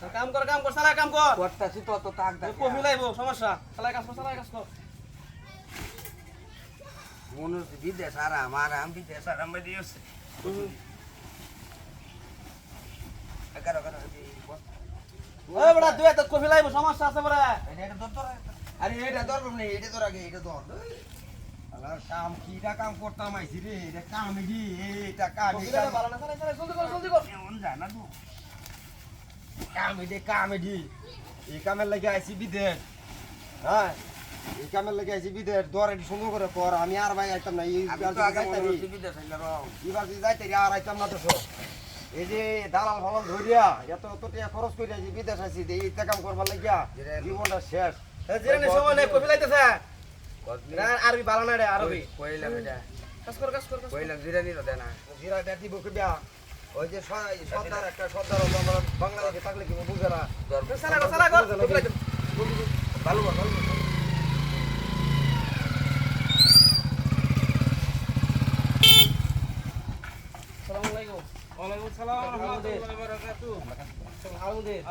কাম কর কাম কর সালা কাম কর। করতাছি তো তো তাক দেখ কফি লাইব সমস্যা। সালা কাজ কর সালা কাজ কর। মনে হচ্ছে বিদেশ আর আমার আম বিদেশ আর আমি দিয়েছে এগারো এগারো ওই বড়া দুই হাতে কফি লাইব সমস্যা আছে বড়া। এটা ধর ধর আরে এটা ধর নেই এটা ধর আগে এটা ধর। কাম কিটা কাম করতাম আইছি রে এটা কাম দি এটা কাম ভালো না সালা সালা জলদি কর জলদি কর। এমন যায় না তো কাম দি কাম দি এই কামের লাগে আইছি বিদেশ। হ্যাঁ? এই কামের লাগে আইছি বিদেশ। দর এটি সুন্দর করে কর আমি আর ভাই আইতাম না এবার যদি যাইতে আর আইতাম না তো সব। এই যে দালাল ফালাল ধরিয়া এত এত টাকা খরচ করে যে বিদেশ আইছি এই কাম করবার লাগিয়া জীবনটা শেষ। সময় নেই কফি লাইতেছে। আরবি ভালো না রে আরবি কইলাম এটা কাজ কর কাজ কর। কইলাম জিরানি তো দেনা। জিরা ওই যে সর্দার একটা সর্দার হলো আমরা বাংলাদেশে থাকলে কি বুঝে না? ভালো ভালো আলহামদুলিল্লাহ।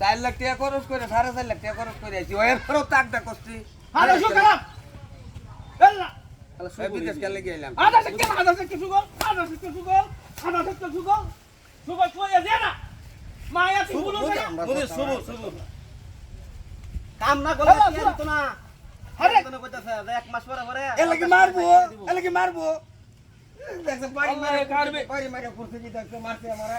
চার লাখ টাকা খরচ করে সাড়ে চার লাখ টাকা খরচ করে আছি ওই খরচ তাক দা করছি। হ্যাঁ, মায়া কাম না করলে এক মাস পরে মারবো? এ মারবো মারে মারে মারতে আমারে।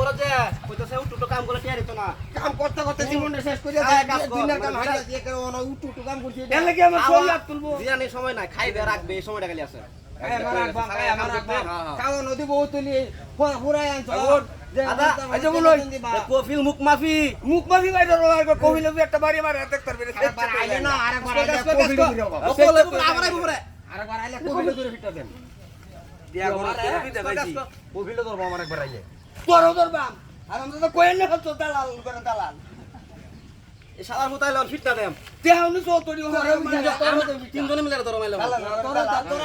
করে যে কইতাছে উটুটো কাম করে টিয়া দিত না কাম করতে করতে জীবন শেষ করে যায় দিনের কাম হাইটা দিয়ে করে ওনা উটুটো কাম করতে এর লাগি আমার সব লাভ তুলবো? দিয়ানি সময় নাই খাইবে রাখবে এই সময়টা খালি আছে। হ্যাঁ, আমার হ্যাঁ, রাখবা আমার রাখবা। কাও নদী বহুত তুলি হুরাই আনছো। কফিল মুখ মাফি। মুখ মাফি বাইরে রোয়ার কফিল একটা বাড়ি মারে দেখতে পারবে না আরেকবার আরেকবার আরেকবার আইলে কফিল করে ফিটা দেন দিয়া গড়া কফিল ধরবো আমার একবার আইলে। তোর ধরবাম আর আমরা তো কইল না তো দালাল করে দালাল। শালার ফিটটা দেম। তো তোরি ঘরে মিলে ধরো।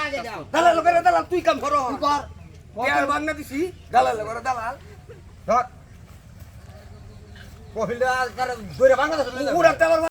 আগে করে দালাল তুই কাম করো। কর? দেয়ার বাংলা দিছি। দালাল করে দালাল। ধর। কহিলা ধরে বাংলা পুরা তেলার